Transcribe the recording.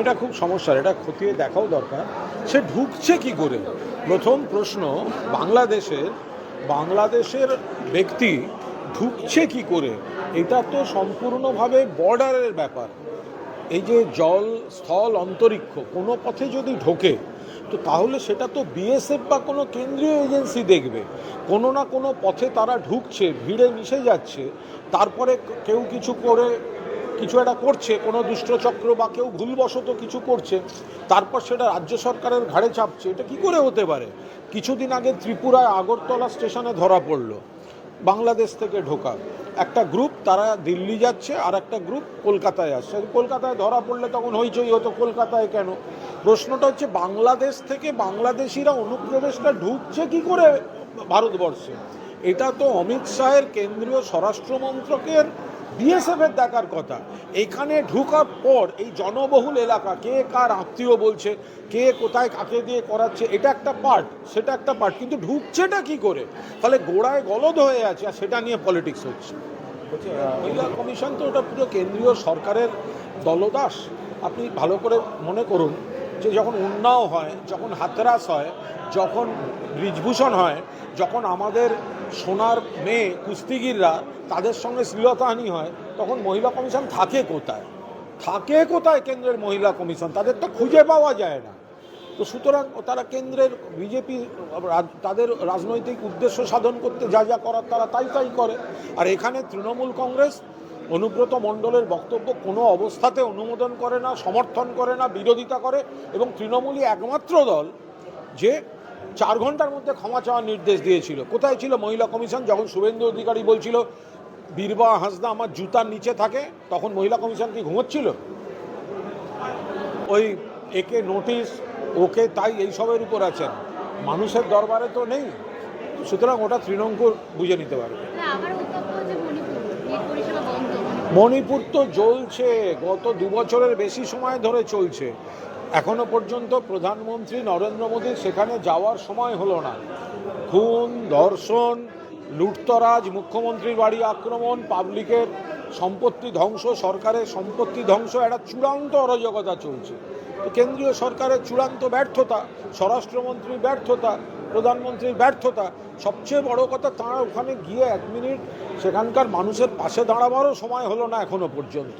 এটা খুব সমস্যার, এটা খতিয়ে দেখাও দরকার। সে ঢুকছে কি করে? প্রথম প্রশ্ন, বাংলাদেশের বাংলাদেশের ব্যক্তি ঢুকছে কি করে? এটা তো সম্পূর্ণভাবে বর্ডারের ব্যাপার। এই যে জল, স্থল, অন্তরিক্ষ, কোনো পথে যদি ঢোকে, তো তাহলে সেটা তো বিএসএফ বা কোনো কেন্দ্রীয় এজেন্সি দেখবে। কোনো না কোনো পথে তারা ঢুকছে, ভিড়ে মিশে যাচ্ছে, তারপরে কেউ কিছু করে কিছু একটা করছে, কোনো দুষ্টচক্র বা কেউ ভুলবশত কিছু করছে, তারপর সেটা রাজ্য সরকারের ঘাড়ে চাপছে, এটা কি করে হতে পারে? কিছুদিন আগে ত্রিপুরায় আগরতলা স্টেশনে ধরা পড়ল, বাংলাদেশ থেকে ঢোকা। একটা গ্রুপ, তারা দিল্লি যাচ্ছে, আর একটা গ্রুপ কলকাতায় আসছে। কলকাতায় ধরা পড়লে তখন হইচই হতো, কলকাতায় কেন? প্রশ্নটা হচ্ছে, বাংলাদেশ থেকে বাংলাদেশিরা অনুপ্রবেশটা ঢুকছে কি করে ভারতবর্ষে? এটা তো অমিত শাহের কেন্দ্রীয় স্বরাষ্ট্র মন্ত্রকের বিএসএফ এর দেখার কথা। এখানে ঢুকার পর এই জনবহুল এলাকা, কে কার আত্মীয় বলছে, কে কোথায় কাকে দিয়ে করাচ্ছে, এটা একটা পার্ট সেটা একটা পার্ট কিন্তু ঢুকছেটা কি করে? তাহলে গোড়ায় গলদ হয়ে আছে আর সেটা নিয়ে পলিটিক্স হচ্ছে, মহিলা কমিশন তো ওটা পুরো কেন্দ্রীয় সরকারের দলদাস। আপনি ভালো করে মনে করুন যে যখন উন্নাও হয়, যখন হাতরাস হয়, যখন ব্রিজভূষণ হয়, যখন আমাদের সোনার মেয়ে, কুস্তিগিররা তাদের সঙ্গে শ্লীলতাহানি হয়, তখন মহিলা কমিশন থাকে কোথায়? থাকে কোথায় কেন্দ্রের মহিলা কমিশন? তাদের তো খুঁজে পাওয়া যায় না। তো সুতরাং তারা কেন্দ্রের বিজেপি তাদের রাজনৈতিক উদ্দেশ্য সাধন করতে যা যা করার তারা তাই তাই করে। আর এখানে তৃণমূল কংগ্রেস অনুব্রত মণ্ডলের বক্তব্য কোনো অবস্থাতে অনুমোদন করে না, সমর্থন করে না, বিরোধিতা করে এবং তৃণমূলই একমাত্র দল যে চার ঘণ্টার মধ্যে ক্ষমা চাওয়ার নির্দেশ দিয়েছিল। কোথায় ছিল মহিলা কমিশন? যখন শুভেন্দু অধিকারী বলছিল, বীরবা, হাসদা, আমার জুতার নিচে থাকে তখন মহিলা কমিশন কি ঘুমোচ্ছিল? ওই একে নোটিশ, ওকে তাই এইসবের উপর আছেন। মানুষের দরবারে তো নেই। সুতরাং ওটা তৃণমূল বুঝে নিতে পারবে না আবার উত্তপ্ত হচ্ছে মণিপুর তো জ্বলছে, গত দু বছরের বেশি সময় ধরে চলছে। এখনও পর্যন্ত প্রধানমন্ত্রী নরেন্দ্র মোদীর সেখানে যাওয়ার সময় হলো না। খুন, ধর্ষণ, লুটতরাজ, মুখ্যমন্ত্রীর বাড়ি আক্রমণ, পাবলিকের সম্পত্তি ধ্বংস, সরকারের সম্পত্তি ধ্বংস, একটা চূড়ান্ত অরাজকতা চলছে। কেন্দ্রীয় সরকারের চূড়ান্ত ব্যর্থতা, স্বরাষ্ট্রমন্ত্রীর ব্যর্থতা, প্রধানমন্ত্রীর ব্যর্থতা, সবচেয়ে বড় কথা তাঁরা ওখানে গিয়ে এক মিনিট সেখানকার মানুষের পাশে দাঁড়াবারও সময় হলো না এখনও পর্যন্ত।